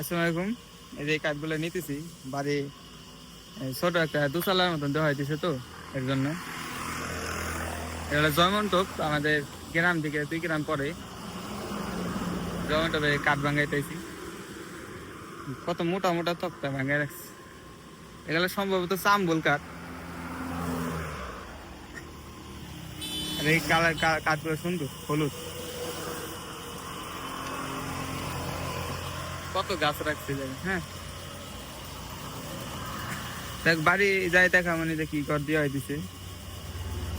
আসসালামু আলাইকুম। এই যে কাঠগুলো নিতেছি, বাড়ি ছোট একটা দুসালার মতন দেওয়া হইতেছে তো, এর জন্য। এটা জয়মন্টপ আমাদের গ্রাম থেকে দুই গ্রাম পরে। জয়মন্টপে কাঠ ভাঙাইতেছি। কত মোটা মোটা তক্তা ভাঙাই রাখছে। এগুলো সম্ভবত চাম্বল কাঠ। আর এই কালার কাঠগুলো সুন্দর, হলুদ। কত গাছ রাখছে যাই হ্যাঁ? দেখ, বাড়ি যাই দেখা মানে যে কি কর দেওয়া হইতেছে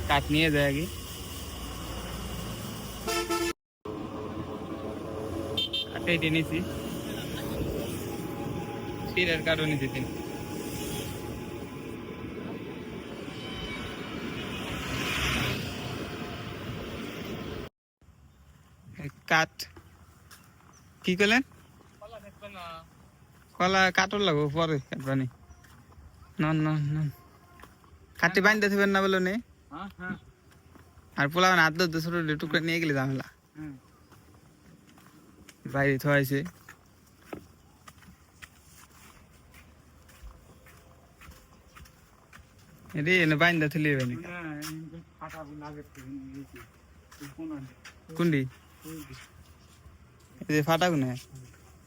কাঠ নিয়ে যায় আগে। কাঠে দিয়ে নিছি। তীরের কাঠও নিছি তিন। কাঠ। কি করলেন? কলা কাটর লাগবো, পরে কাটবানি নন নন নন। কাটি না বলো নে? আর পোলা মানে আদ্য ছোট টুকরা নিয়ে গেলে ঝামেলা। বাইরে থোয়াইছে। রে এনে বাইন্দা থুলি বানি কুন্ডি এই যে ফাটা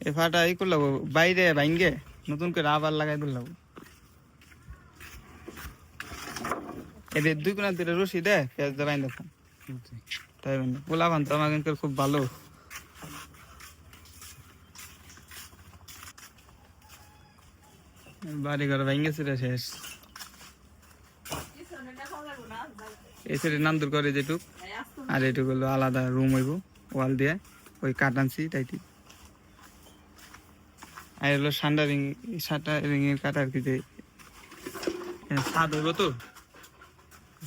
এই ফাটা ই করলাম বাইরে ভাঙ্গে নতুন করে আবার লাগাই দিলাম এদের দুই কোনা দিলে রশি দে পেঁয়াজ দিয়ে বাইন্দা থাম তাই মানে পোলা ভান তো আমার খুব ভালো। বাড়ি ঘর ভাঙ্গে ছিল শেষ। এই সাইডে নান্দুর করে যেটুক, আর এটুকু হলো আলাদা রুম হইব, ওয়াল দিয়ে, ওই কাটানছি তাইটি আর হলো সান্ডারিং সান্ডারিং এর কাটা আর কি যে ছাদ হইব তো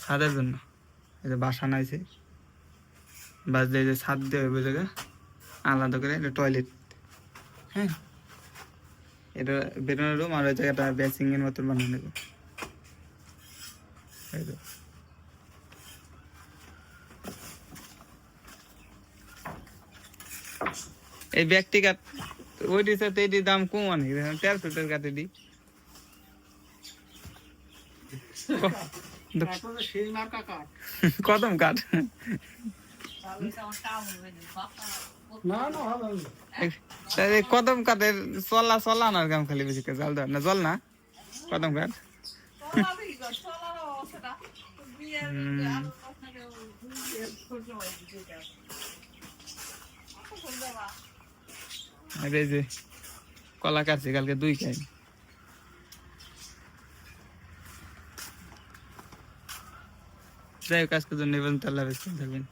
ছাদের জন্য। এই যে বাসা নাইছে, বাস যে ছাদ দিয়ে হইব জায়গা, আলাদা করে এটা টয়লেট হ্যাঁ এটা বেরোনোর রুম আর ওই জায়গাটা বেসিং এর মতন বানানো নেবে। এই তো। এই ব্যক্তি কাট ওইটির সাথে এটির দাম কম অনেক তেরোশো টাকা কাটে দি। কদম কাঠ। কদম কাঠের চলা চলা না কাম খালি বেশি জল দেওয়ার না জল না? কদম কাঠ। আর যে কলা কাছে কালকে দুই খাই। যাই হোক, আজকের জন্য এবং তাল্লা বেশি থাকবেন।